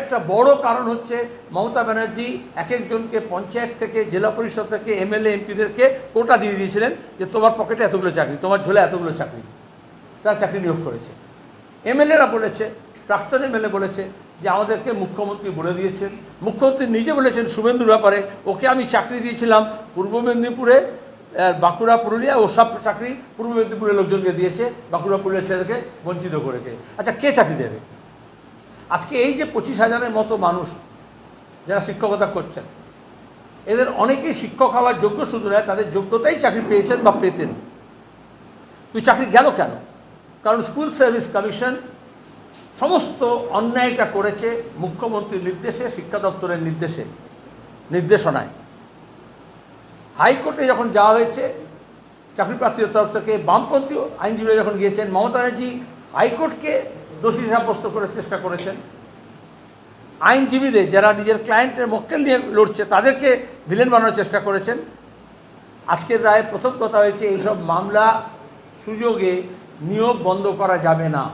একটা বড় কারণ হচ্ছে মমতা ব্যানার্জি এক একজনকে পঞ্চায়েত থেকে, জেলা পরিষদ থেকে, এমএলএ, এমপিদেরকে কোটা দিয়ে দিয়েছিলেন যে তোমার পকেটে এতগুলো চাকরি, তোমার ঝোলে এতগুলো চাকরি। তারা চাকরি নিয়োগ করেছে। এমএলএরা বলেছে, প্রাক্তন এমএলএ বলেছে যে আমাদেরকে মুখ্যমন্ত্রী বলে দিয়েছেন। মুখ্যমন্ত্রী নিজে বলেছেন, শুভেন্দুর ব্যাপারে, ওকে আমি চাকরি দিয়েছিলাম, পূর্ব মেদিনীপুরে বাঁকুড়া, পুরুলিয়া, ও সব চাকরি পূর্ব মেদিনীপুরের লোকজনকে দিয়েছে, বাঁকুড়া, পুরুলিয়া ছেলেকে বঞ্চিত করেছে। আচ্ছা কে চাকরি দেবে? আজকে এই যে পঁচিশ হাজারের মতো মানুষ যারা শিক্ষকতা করছেন, এদের অনেকেই শিক্ষক হওয়ার যোগ্য শুধু নয়, তাদের যোগ্যতাই চাকরি পেয়েছেন বা পেতেন। তুই চাকরি গেল কেন? কারণ স্কুল সার্ভিস কমিশন সমস্ত অন্যায়টা করেছে মুখ্যমন্ত্রীর নির্দেশে, শিক্ষা দপ্তরের নির্দেশে, নির্দেশনায়। হাইকোর্টে যখন যাওয়া হয়েছে চাকরি প্রার্থীদের তরফ থেকে বামপন্থী আইনজীবীরা যখন গিয়েছেন, মমতা ব্যানার্জি হাইকোর্টকে দোষী সাব্যস্ত করার চেষ্টা করেছেন। আইনজীবীদের যারা নিজের ক্লায়েন্টের মক্কেল নিয়ে লড়ছে, তাদেরকে ভিলেন বানানোর চেষ্টা করেছেন। আজকের রায়ে প্রথম কথা হয়েছে, এইসব মামলা সুযোগে নিয়োগ বন্ধ করা যাবে না।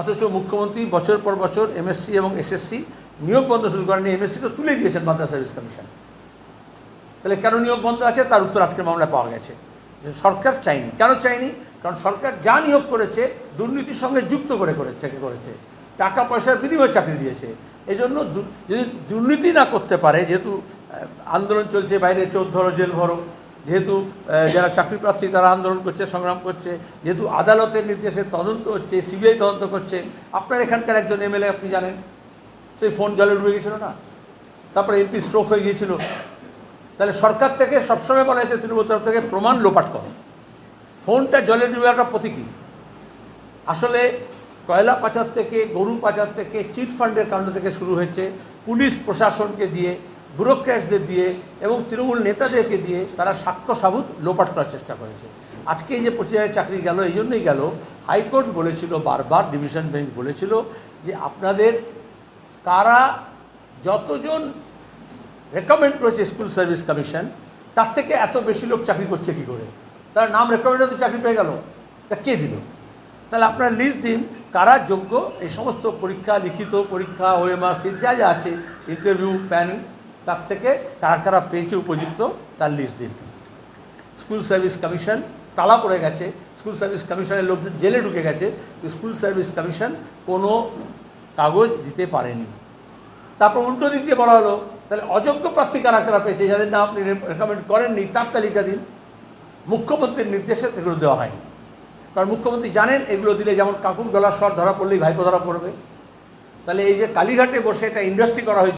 অথচ মুখ্যমন্ত্রী বছর পর বছর এমএসসি এবং এসএসসি নিয়োগ বন্ধ শুরু করেনি এমএসসি তো তুলে দিয়েছেন মাদ্রাসা সার্ভিস কমিশন তাহলে কেন নিয়োগ বন্ধ আছে? তার উত্তর আজকের মামলায় পাওয়া গেছে। সরকার চায়নি। কেন চায়নি? কারণ সরকার যা নিয়োগ করেছে, দুর্নীতির সঙ্গে যুক্ত করে করেছে করেছে। টাকা পয়সার বিনিময়ে চাকরি দিয়েছে। এই জন্য যদি দুর্নীতি না করতে পারে, যেহেতু আন্দোলন চলছে, বাইরে চোর ধরো, জেল ভরো, যেহেতু যারা চাকরি প্রার্থী, তারা আন্দোলন করছে, সংগ্রাম করছে, যেহেতু আদালতের নির্দেশে তদন্ত হচ্ছে, সিবিআই তদন্ত করছে, আপনার এখানকার একজন এমএলএ আপনি জানেন? সেই ফোন জলে ডুবে গেছিল না? তারপরে এমপি স্ট্রোক হয়ে গিয়েছিল। তাহলে সরকার থেকে সবসময় বলা হয়েছে, তৃণমূল তরফ থেকে প্রমাণ লোপাট করো। ফোনটা জলে ডুবে একটা প্রতীকী। আসলে কয়লা পাচার থেকে, গরু পাচার থেকে, চিট ফান্ডের কাণ্ড থেকে শুরু হয়েছে, পুলিশ প্রশাসনকে দিয়ে, ব্যুরোক্র্যাটসদের দিয়ে এবং তৃণমূল নেতাদেরকে দিয়ে তারা সাক্ষ্য সাবুত লোপাট করার চেষ্টা করেছে। আজকে এই যে পঁচিশ হাজার চাকরি গেল, এই জন্যই গেল, হাইকোর্ট বলেছিল, বারবার ডিভিশন বেঞ্চ বলেছিল যে আপনাদের কারা যতজন রেকমেন্ড করেছে স্কুল সার্ভিস কমিশন তার থেকে এত বেশি লোক চাকরি করছে কি করে? তার নাম রেকমেন্ডে তো চাকরি পেয়ে গেল। তা কে দিল? তাহলে আপনার লিস্ট দিন, কারা যোগ্য? এই সমস্ত পরীক্ষা, লিখিত পরীক্ষা ওএমআর সিট যা যা আছে ইন্টারভিউ প্যান তার থেকে কারা কারা পেয়েছে উপযুক্ত, তার লিস্ট দিন। স্কুল সার্ভিস কমিশন তালা পড়ে গেছে। স্কুল সার্ভিস কমিশনের লোকজন জেলে ঢুকে গেছে তো স্কুল সার্ভিস কমিশন কোনো কাগজ দিতে পারেনি। তারপর উল্টো দিক দিয়ে বলা হলো তাহলে অযোগ্য প্রার্থী কারা কারা পেয়েছে যাদের নাম আপনি রেকমেন্ড করেননি, তার তালিকা দিন। মুখ্যমন্ত্রীর নির্দেশে এগুলো দেওয়া হয়নি। কারণ মুখ্যমন্ত্রী জানেন এগুলো দিলে যেমন কাকুর গলার স্বর ধরা পড়লেই ভাইপো ধরা পড়বে। তাহলে এই যে কালীঘাটে বসে এটা ইন্ডাস্ট্রি করা হয়েছে